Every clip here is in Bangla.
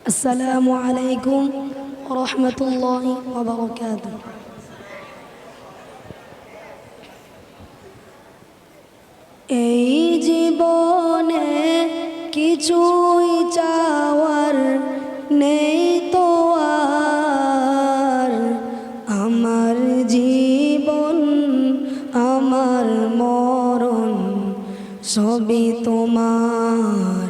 আসসালামু আলাইকুম রহমতুল্লাহ ওবরকাত এই জীবনে কিছুই চাওয়ার নেই তো আর। আমার জীবন, আমার মরণ সবই তোমার।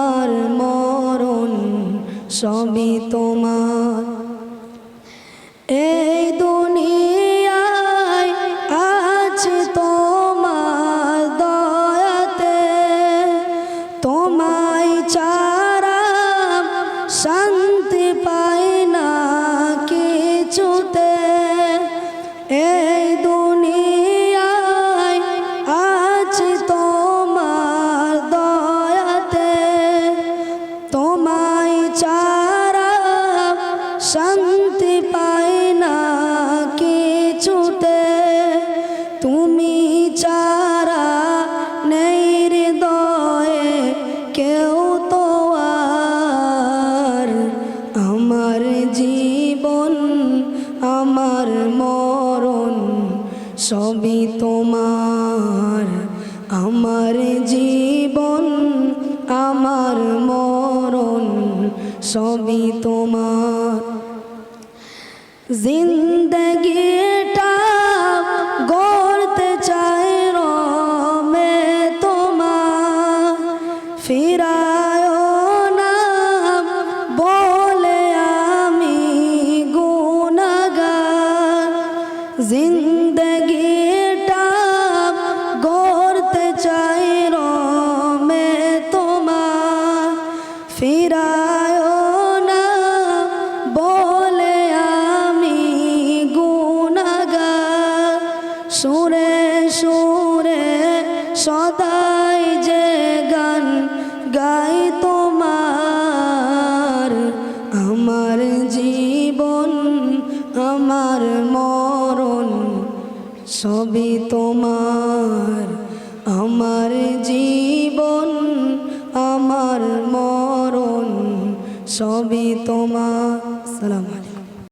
আমার মরণ সবই তোমার। এই দুনিয়ায় আছে তোমার দয়াতে, তোমায় চারা শান্তি পাই না কিছুতে। এই শান্তি পাই না কিছুতে। তুমি চারা নেই হৃদয়ে কেউ তো আর। আমার জীবন, আমার মরণ সবই তোমার। আমার জীবন, আমার মরণ সবই তোমার। জিন্দগিটা গড়তে চাই রমে তোমার। ফিরায় না বলে আমি গুনাগার জিন্দগিটা গড়তে চাই রমে তোমার। ফিরায় সুরে সুরে সদাই যে গান গাই তোমার। আমার জীবন, আমার মরণ সবই তোমার। আমার জীবন, আমার মরণ সবই তোমার। সালাম